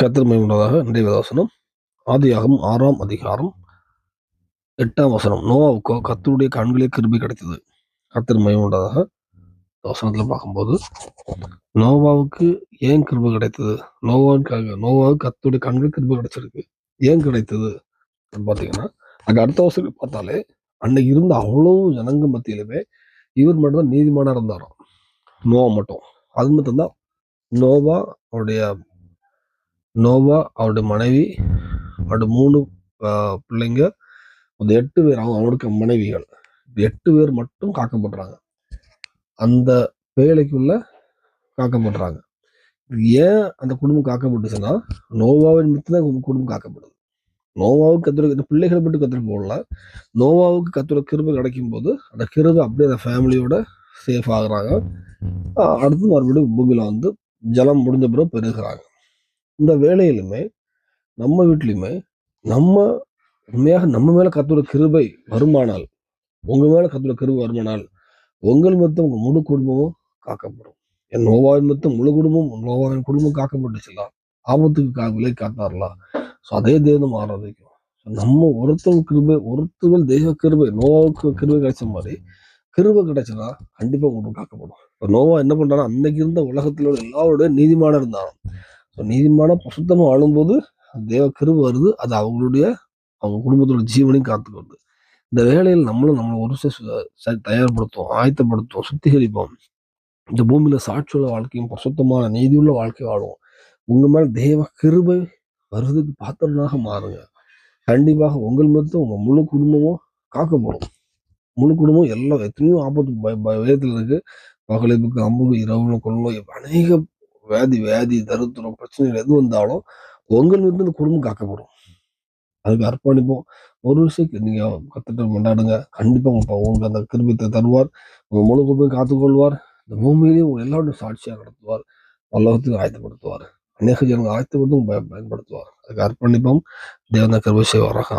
கத்திரமை உள்ளதாக இன்றைய வேதவசனம் ஆதியாகும் ஆறாம் அதிகாரம் எட்டாம் வசனம். நோவாவுக்கோ கத்தருடைய கண்களே கிருபி கிடைத்தது. கத்திரமை உண்டதாக வசனத்தில் பார்க்கும்போது நோவாவுக்கு ஏன் கிருபி கிடைத்தது? நோவாவுக்காக நோவாவுக்கு கத்துடைய கண்கள் கிருபி கிடைச்சிருக்கு. ஏன் கிடைத்தது? அப்படின்னு பார்த்தீங்கன்னா அங்கே அடுத்த வசனம் பார்த்தாலே அன்னைக்கு இருந்த அவ்வளவு ஜனங்க மத்தியிலுமே இவர் மட்டும்தான் நீதிமானாக நீதிமானா இருந்தாராம். நோவா மட்டும். அது மட்டும் தான் நோவா அவருடைய நோவா அவருடைய மனைவி அவருடைய மூணு பிள்ளைங்க அந்த எட்டு பேர் அவங்க அவனுக்கு மனைவிகள் எட்டு பேர் மட்டும் காக்கப்படுறாங்க அந்த பேழைக்குள்ள காக்கப்படுறாங்க ஏன் அந்த குடும்பம் காக்கப்பட்டுச்சுன்னா நோவாவின் மித்து தான் குடும்பம் காக்கப்படுது நோவாவுக்கு கத்துற இந்த பிள்ளைகளை மட்டும் கத்துற போடல. நோவாவுக்கு கத்துற கிருபை கிடைக்கும் போது அந்த கிருபை அப்படியே அந்த ஃபேமிலியோட சேஃப் ஆகுறாங்க. அடுத்து மறுபடியும் பூமியில் வந்து ஜலம் முடிஞ்ச பிறகு பெருகிறாங்க. இந்த வேலையிலுமே நம்ம வீட்லையுமே நம்ம உண்மையாக நம்ம மேலே கத்தோட கிருபை வருமானால் உங்கள் மேலே கத்தோட கிருபை வருமானால் உங்கள் மொத்தம் உங்கள் முழு குடும்பமும் காக்கப்படும். என் நோவாவின் மொத்தம் முழு குடும்பம் நோவாவின் குடும்பம் காக்கப்பட்டுச்சுலாம் ஆபத்துக்கு கா விலை காத்தாரலாம் ஸோ அதே தேவம் ஆராதிக்கும் நம்ம ஒருத்தவங்க கிருபை ஒருத்தவங்க தெய்வ கிருபை நோவாவுக்கு கிருபை கிடைச்ச மாதிரி கிருபை கிடைச்சனா கண்டிப்பாக உங்களுக்கு காக்கப்படும். இப்போ நோவா என்ன பண்ணுறான்னா அன்னைக்கு இருந்த உலகத்துல உள்ள எல்லாரோட நீதிமான இருந்தாலும் ஸோ நீதிமான பசுத்தமா வாழும்போது தேவ கிருபை வருது. அது அவங்களுடைய அவங்க குடும்பத்தோட ஜீவனையும் காத்துக்கிறது இந்த வேலையில் நம்மளும் நம்மளை ஒரு சில தயார்படுத்துவோம் ஆயத்தப்படுத்துவோம் சுத்திகரிப்போம். இந்த பூமியில் சாட்சியுள்ள வாழ்க்கையும் பசுத்தமான நீதியுள்ள வாழ்க்கை வாழுவோம். உங்கள் மேலே தேவ கிருபை வருவதுக்கு பாத்திரனாக மாறுங்க. கண்டிப்பாக உங்கள் மொத்தம் உங்கள் முழு குடும்பமும் காக்கப்படும். முழு குடும்பம் எல்லாம் எத்தனையோ ஆபத்து பய- பய- பகலிப்புக்கு அம்புக்கு இரவுல கொள்ளும் அநேக வியாதி வியாதி தருத்திரம் பிரச்சனைகள் எது வந்தாலும் உங்கள் வந்து இந்த குடும்பம் காக்கப்படும். அதுக்கு அர்ப்பணிப்போம் ஒரு விஷயத்துக்கு நீங்கள் கத்துட்டு கொண்டாடுங்க. கண்டிப்பாக உங்க உங்களுக்கு அந்த கிருபத்தை தருவார். உங்கள் முழு குடும்பம் காத்துக்கொள்வார். இந்த பூமியிலேயே உங்கள் எல்லாருடைய சாட்சியாக நடத்துவார். பல்லவத்துக்கு ஆயத்தப்படுத்துவார். அநேக ஜனங்கள் ஆயத்தப்படுத்தும் பயன்படுத்துவார். அதுக்கு அர்ப்பணிப்போம். தேவந்த கிருபை செய்வாராக.